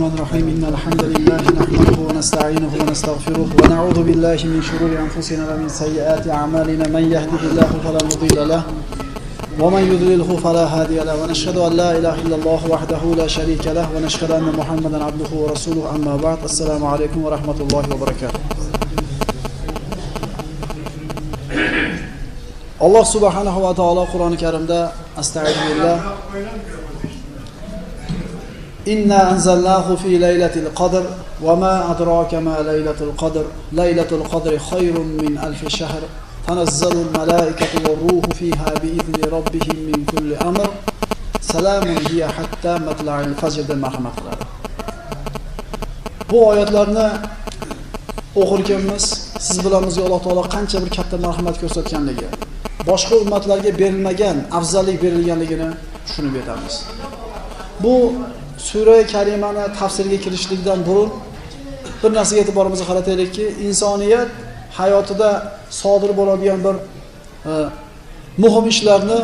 الرحمن الرحيم. إن الحمد لله نحمده ونستعينه ونستغفره ونعوذ بالله من شرور أنفسنا ومن سيئات أعمالنا. من يهده الله فلا مضل له ومن يضلله فلا هادي له. ونشهد أن لا إله إلا الله وحده لا شريك له ونشهد أن محمدا عبده ورسوله. أما بعد السلام عليكم ورحمة الله وبركاته. alloh subhanahu va taolo qur'oni karimda astag'firullah إنا أنزلناه في ليلة القدر وما أدراك ما ليلة القدر ليلة القدر خير من ألف شهر تنزل الملائكة والروح فيها بإذن ربهم من كل أمر سلام هي حتى مطلع الفجر مرحمة قلالي bu oyatlarni o'qirkanmiz siz bilamizki alloh taolo qancha bir katta marhamat ko'rsatganligi boshqa ummatlarga berilmagan afzallik berilganligini tushunib yetamiz. Bu sura karimani tafsirga kirishlikdan burun bir narsaga e'tiborimizni qarataylikki, insoniyat hayotida sodir bo'ladigan bir e, muhim ishlarni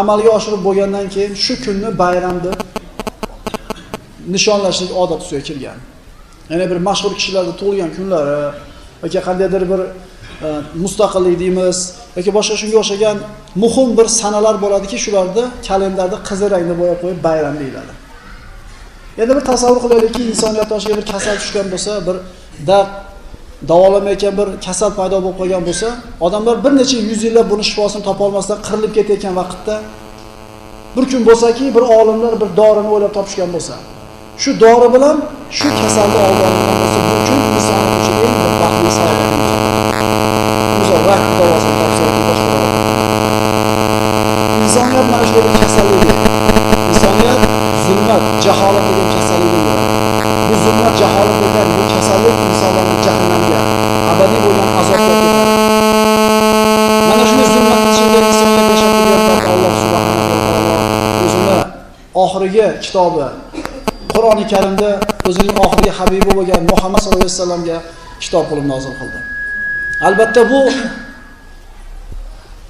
amalga oshirib bo'lgandan keyin shu kunni bayram deb nishonlashlik odat ustiga kirgan. Ya'ni bir mashhur kishilarning tug'ilgan kunlari yoki qandaydir bir mustaqillik deymiz yoki boshqa shunga o'xshagan muhim bir sanalar bo'ladiki, shularni kalendarda qizil rangda bo'yab qo'yib bayram deyiladi. Endi bir tasavvur qilaylikki, insoniyat boshiga bir kasal tushgan bo'lsa, bir dard davolamayotgan bir kasal paydo bo'lib qolgan bo'lsa, odamlar bir necha yuz yillab buni shifosini topa olmasdan qirilib ketayotgan vaqtda bir kun bo'lsaki, bir olimlar bir dorini o'ylab topishgan bo'lsa, shu dori bilan shu kasalni olgan bo'lsa, bu inson uchun eng baxtli saodat davosini. Insoniyat mana shu jaholat degan kasallikni ko'radi. Bu zulmat, jaholat degan bu kasallik insonlarni jahannamga, abadiy bo'lgan azobga ketadi. Mana shunday zulmat ichida insoniyat yashab turgan Alloh subhanahu va taolo o'zini oxirgi kitobi Qur'oni Karimda o'zining oxirgi habibi bo'lgan Muhammad sollallohu alayhi vasallamga kitob qilib nozil qildi. Albatta bu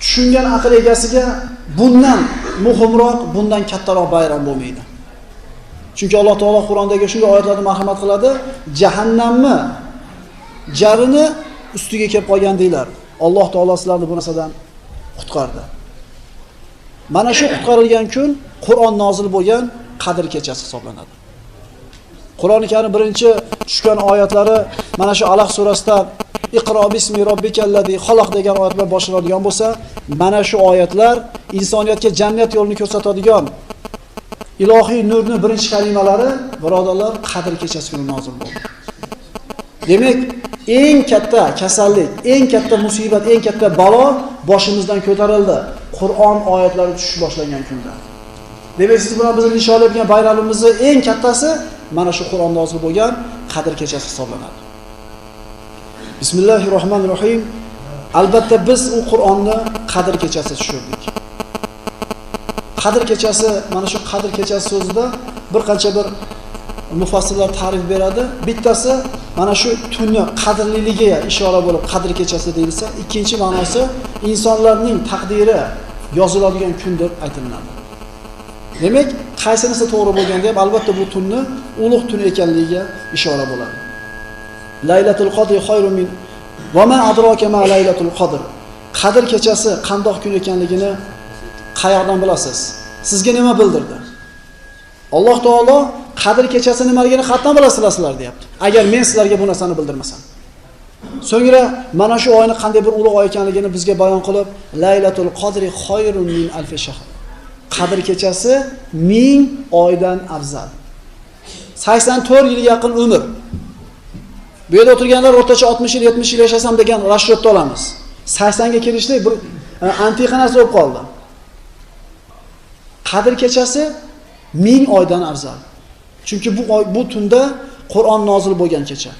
tushungan aql egasiga bundan muhimroq, bundan kattaroq bayram bo'lmaydi. Chunki Alloh taolo Qur'ondagi shunday oyatlarni marhamat qiladi, jahannamni jarini ustiga kelib qolgan. Alloh taolo sizlarni bu narsadan qutqardi. Mana shu qutqarilgan kun Qur'on nozil bo'lgan Qadr kechasi hisoblanadi. Qur'oni Karim birinchi tushgan oyatlari mana shu Alaq surasidan Iqro bismi robbikallazi xaloq degan oyat bilan boshlanadigan bo'lsa, mana shu oyatlar insoniyatga jannat yo'lini ko'rsatadigan ilohiy nurni birinchi kalimalari birodarlar Qadr kechasi kuni nozil bo'ldi. Demak, eng katta kasallik, eng katta musibat, eng katta balo boshimizdan ko'tarildi. Qur'on oyatlari tushish boshlangan kunda. Demak, siz bilan bizni nishonlayotgan bayramimizni eng kattasi mana shu Qur'on nozil bo'lgan Qadr kechasi hisoblanadi. bismillahi Rohmanir Rohim. Albatta biz u Qur'onni Qadr kechasi tushirdik. Qadr kechasi, mana shu Qadr kechasi so'zida bir qancha bir mufassirlar ta'rif beradi. Bittasi mana shu tunni qadrliligiga ishora bo'lib Qadr kechasi deyilsa, ikkinchi ma'nosi insonlarning taqdiri yoziladigan kun deb aytiladi. Demak, qaysinisi to'g'ri bo'lganda ham albatta bu tunni ulug' tun ekanligiga ishora bo'ladi. Laylatul qadr xayrun min va ma adraka ma laylatul qadr. Qadr kechasi qandoq kun ekanligini qayoqdan bilasiz? Sizga nima bildirdi? Alloh taolo Qadr kechasi nimaligini qatdan bilasizlar deyapti. Agar men sizlarga bu narsani bildirmasam. So'ngra mana shu oyni qanday bir ulug' oy ekanligini bizga bayon qilib, Laylatul qadri xayrun min alf shahr. Qadr kechasi 1000 oydan afzal. 84 yilga yaqin umr. Bu yerda o'tirganlar o'rtacha 60 yil, 70 yil yashasam degan rashrotda olamiz. 80 ga kelishlik bir antiqa narsa bo'lib. Qadr kechasi ming oydan afzal. Chunki bu oy bu tunda Qur'on nozil bo'lgan kecha.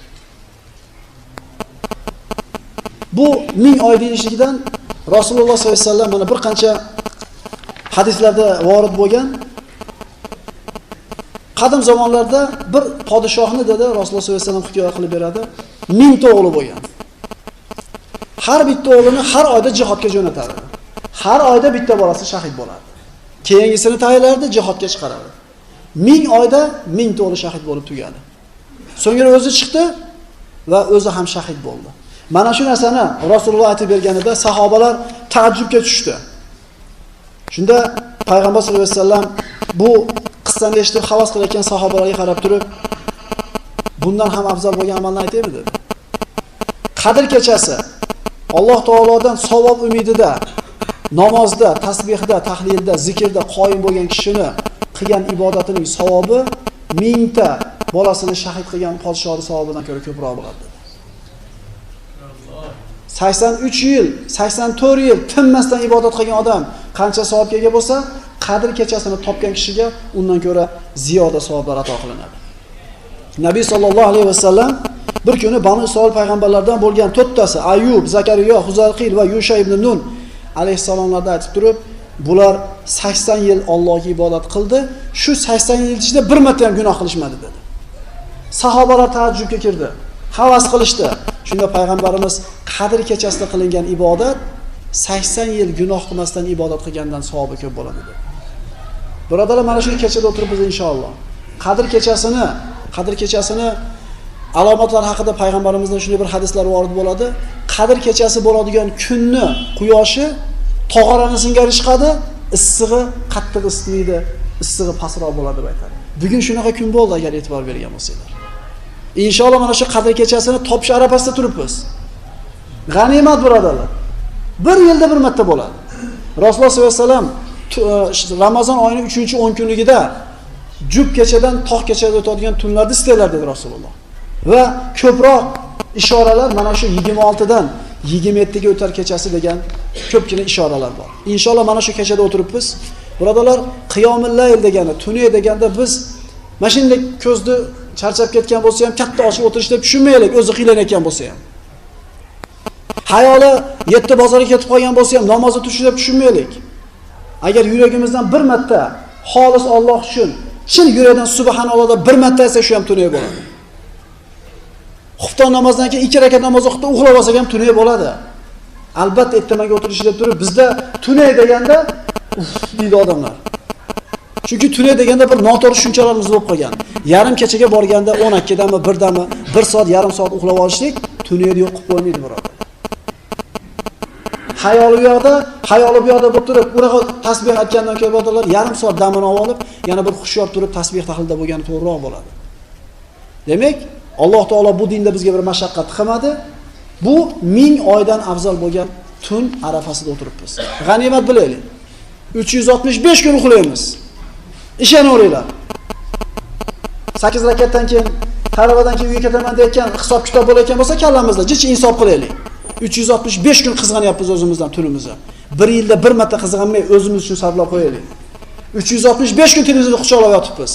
Bu ming oy deyishligidan Rasululloh sollallohu alayhi vasallam mana bir qancha hadislarda vorid bo'lgan qadim zamonlarda bir podshohni dedi Rasululloh sollallohu alayhi vasallam hikoya qilib beradi. ming ta o'g'li bo'lgan. Har bitta o'g'lini har oyda jihodga jo'natardi. Har oyda bitta bolasi shahid bo'ladi. Keyingisini tayyorlardi, jihodga chiqaradi. Ming oyda mingta o'g'li shahid bo'lib tugadi. So'ngra o'zi chiqdi va o'zi ham shahid bo'ldi. Mana shu narsani Rasululloh aytib berganida sahobalar ta'ajjubga tushdi. Shunda payg'ambar sallallohu alayhi vasallam bu qissani eshitib havas qilayotgan sahobalarga qarab turib, bundan ham afzal bo'lgan amalni aytaymi dedi. Qadr kechasi Alloh taolodan savob umidida namozda, tasbihda, tahlilda, zikrda qoyim bo'lgan kishini qilgan ibodatining savobi mingta bolasini shahid qilgan podshohning savobidan ko'ra ko'proq bo'ladi. 83 yil, 84 yil tinmasdan ibodat qilgan odam qancha savobga ega bo'lsa, qadr kechasini topgan kishiga undan ko'ra ziyoda savoblar ato qilinadi. Nabiy sallallohu alayhi vasallam bir kuni Banu Isroil payg'ambarlardan bo'lgan to'rttasi Ayyub, Zakariyo, Huzarqil va Yusha ibn Nun alayhissalomlarda aytib turib, bular 80 yil Allohga ibodat qildi, shu 80 yil ichida bir marta ham gunoh qilishmadi dedi. Sahobalar taajjubga kirdi. Havas qilishdi. Shunda payg'ambarimiz Qadr kechasida qilingan ibodat 80 yil gunoh qilmasdan ibodat qilgandan savobi ko'p bo'ladi dedi. Birodalar, mana shu kechada o'tiribmiz inshaalloh. Qadr kechasini, Qadr kechasini alomatlar haqida payg'ambarimizdan shunday bir hadislar vorid bo'ladi. Qadr kechasi bo'ladigan kunni quyoshi tog'orani singari chiqadi, issig'i qattiq isitmaydi, issig'i pastroq bo'ladi deb aytadi. Bugun shunaqa kun bo'ldi agar e'tibor bergan bo'lsanglar. Inshaalloh mana shu qadr kechasini topish arafasida turibmiz. G'animat birodarlar. Bir yilda bir marta bo'ladi. Rasululloh sollallohu alayhi vasallam Ramazon oyining 3-10 kunligida jub kechadan tog' kechada o'tadigan tunlarni istaylar dedi Rasululloh. Va ko'proq ishoralar mana shu 26 dan 27 ga o'tar kechasi degan ko'pgina ishoralar bor. Inshaalloh mana shu kechada o'tiribmiz. Birodalar, qiyomul layl degani, tuni deganda biz mana shunday ko'zni charchab ketgan bo'lsa ham katta ochib o'tirishda tushunmaylik, o'zi qiylanayotgan bo'lsa ham. Hayoli yetti bozorga ketib qolgan bo'lsa ham namozga turishda tushunmaylik. Agar bir marta xolis Alloh uchun chin yurakdan subhanalloh bir marta aytsa shu ham tunay bo'ladi. Xufton namozdan keyin ikki rakat namoz o'qib uxlab olsak ham tunay bo'ladi. Albatta ertamaga o'tirish deb turib bizda tunay deganda uf deydi odamlar. Chunki tunay deganda bir noto'g'ri tushunchalarimiz bo'lib qolgan. Yarim kechaga borganda 12 dami, 1 dami, 1 soat, yarim soat uxlab olishlik tunayni yo'q qilib qo'ymaydi birodar. Hayoli bu yoqda, hayoli bu yoqda bo'lib turib, unaqa tasbih aytgandan keyin birodarlar yarim soat damini olib, yana bir xushyor turib tasbih tahlilda bo'lgani to'g'riroq bo'ladi. Demak, Alloh taolo bu dinda bizga bir mashaqqat qilmadi. Bu ming oydan afzal bo'lgan tun arafasida o'tiribmiz. G'animat bilaylik. 365 kun uxlaymiz. Ishonaveringlar. 8 rakatdan keyin talavadan keyin uyga ketaman deyotgan hisob kitob bo'layotgan bo'lsa kallamizda jich insof qilaylik. 365 kun qizg'anyapmiz o'zimizdan tunimizni. Bir yilda bir marta qizg'anmay o'zimiz uchun sarflab qo'yaylik. 365 kun televizorni quchoqlab yotibmiz.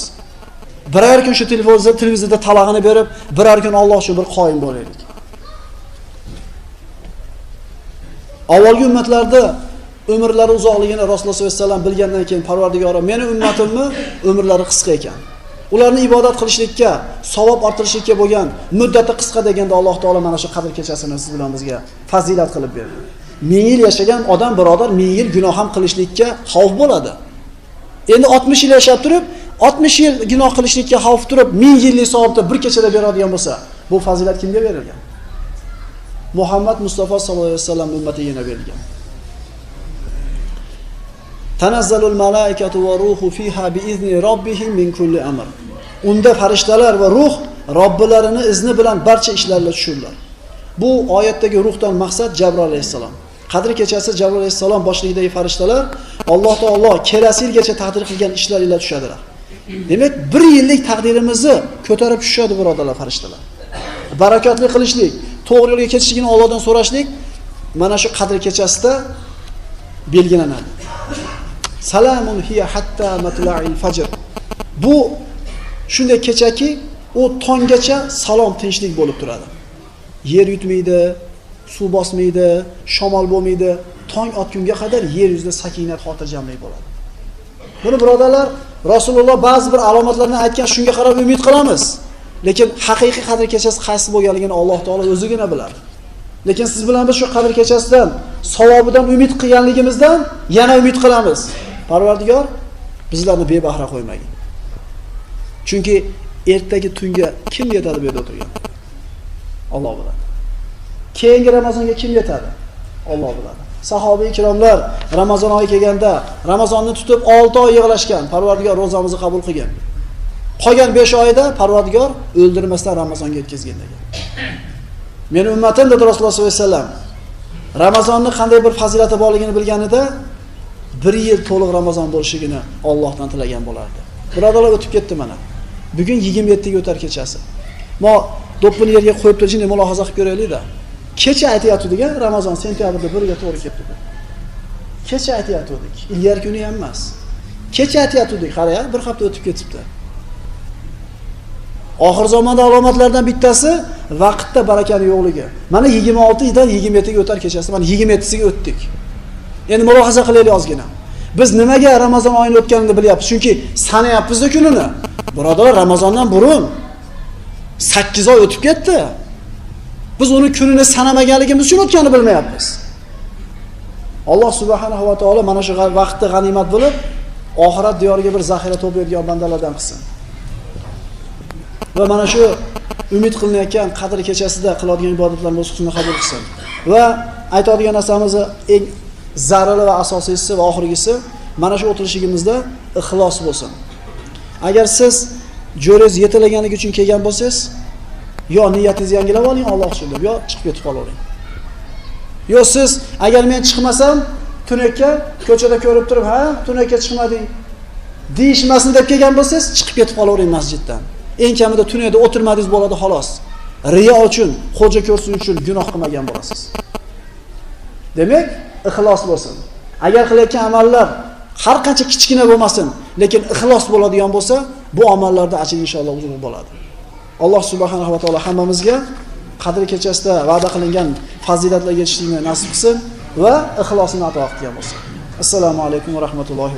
Birar kun shu televizor televizorda talag'ini berib, birar kun Alloh shu bir qoyim bo'laylik. Avvalgi ummatlarda umrlari uzoqligini Rasululloh sollallohu alayhi vasallam bilgandan keyin Parvardigori meni ummatimni umrlari qisqa ekan. Ularni ibodat qilishlikka, savob orttirishlikka bo'lgan muddati qisqa deganda Alloh taolo mana shu qadr kechasini siz bilan bizga fazilat qilib berdi. Ming yil yashagan odam birodar ming yil gunoh ham qilishlikka xavf bo'ladi. Endi 60 yil yashab turib, 60 yil gunoh qilishlikka xavf turib, 1000 yillik savobni bir kechada beradigan bo'lsa, bu fazilat kimga berilgan? Muhammad Mustafa sallallohu alayhi vasallam ummatiga berilgan. Tanazzalul malaikatu va ruhu fiha bi izni robbihim min kulli amr. Unda farishtalar va ruh Robbilarini izni bilan barcha ishlarga tushurlar. Bu oyatdagi ruhdan maqsad Jabroil alayhisalom. Qadr kechasi Jabroil alayhisalom boshligidagi farishtalar Alloh taolo kelasi yilgacha taqdir qilgan ishlar ila tushadilar. Demak, bir yillik taqdirimizni ko'tarib tushadi birodarlar farishtalar. Barakotli qilishlik, to'g'ri yo'lga ketishligini Allohdan so'rashlik mana shu qadr kechasida belgilanadi. Salamun hiya hatta matla'il fajr. Bu shunday kechaki, u tonggacha salom tinchlik bo'lib turadi. Yer yutmaydi, suv bosmaydi, shamol bo'lmaydi, tong otgunga qadar yer yuzida sakinat, xotirjamlik bo'ladi. Buni birodarlar, Rasululloh ba'zi bir alomatlarni aytgan, shunga qarab umid qilamiz. Lekin haqiqiy qadr kechasi qaysi bo'lganligini Alloh taolo o'zigina biladi. Lekin siz bilan biz shu qadr kechasidan, savobidan umid qilganligimizdan yana umid qilamiz. Parvardigor bizlarni bebahra qo'ymagin. Chunki ertagi tunga kim yetadi bu yerda o'tirgan? Alloh biladi. Keyingi Ramazonga kim yetadi? Alloh biladi. Sahobiy ikromlar Ramazon oyi kelganda Ramazonni tutib 6 oy yig'lashgan. Parvardigor ro'zamizni qabul qilgan. Qolgan 5 oyda Parvardigor o'ldirmasdan Ramazonga yetkazgan degan. Meni ummatim dedi Rasululloh sollallohu alayhi vasallam. Ramazonni qanday bir fazilati borligini bilganida bir yil to'liq Ramazon bo'lishligini Allohdan tilagan bo'lardi. Birodarlar o'tib ketdi mana. Bugun 27 ga o'tar kechasi. Mo do'ppini yerga qo'yib turishni mulohaza qilib ko'raylik-da. Kecha aytayotgandik-a, Ramazon sentyabrda 1 ga to'g'ri kelibdi deb. Kecha aytayotgandik, ilgari kuni ham emas. Kecha aytayotgandik, qara, bir hafta o'tib ketibdi. Oxir zamonda alomatlardan bittasi vaqtda barakani yo'qligi. Mana 26 dan 27 ga o'tar kechasi, mana 27siga o'tdik. Endi mulohaza qilaylik ozgina. Biz nimaga Ramazon oyini o'tganini bilyapmiz, chunki sanayapmiz-da kunini. Birodarlar, Ramazondan burun 8 oy o'tib ketdi. Biz uni kunini sanamaganligimiz uchun o'tganini bilmayapmiz. Alloh subhanahu va taolo mana shu vaqtni g'animat bilib, oxirat diyoriga bir zaxira to'playdigan bandalardan qilsin. Va mana shu umid qilinayotgan qadr kechasida qiladigan ibodatlarimiz husnini qabul qilsin. Va aytadigan narsamiz eng zaruri va asosiysi va oxirgisi mana shu o'tirishligimizda ixlos bo'lsin. Agar siz jo'rangiz yetalaganligi uchun kelgan bo'lsangiz, yo niyatingizni yangilab oling Alloh uchun deb, yo chiqib ketib qolavering. Yo siz agar men chiqmasam, tunakka ko'chada ko'rib turib, ha, tunakka chiqmading deyishmasin deb kelgan bo'lsangiz, chiqib ketib qolavering masjiddan. Eng kamida tunakda o'tirmadingiz bo'ladi xolos. Riyo uchun, xo'ja ko'rsin uchun gunoh qilmagan bo'lasiz. Demak, ixlos bo'lsin. Agar qilayotgan amallar har qancha kichkina bo'lmasin, lekin ixlos bo'ladigan bo'lsa, bu amallarda ajr inshaalloh uzun bo'ladi. Alloh subhanahu va taolo hammamizga qadr kechasida va'da qilingan fazilatlarga yetishishni nasib qilsin va ixlosini ato qilgan bo'lsin. Assalomu alaykum va rahmatullohi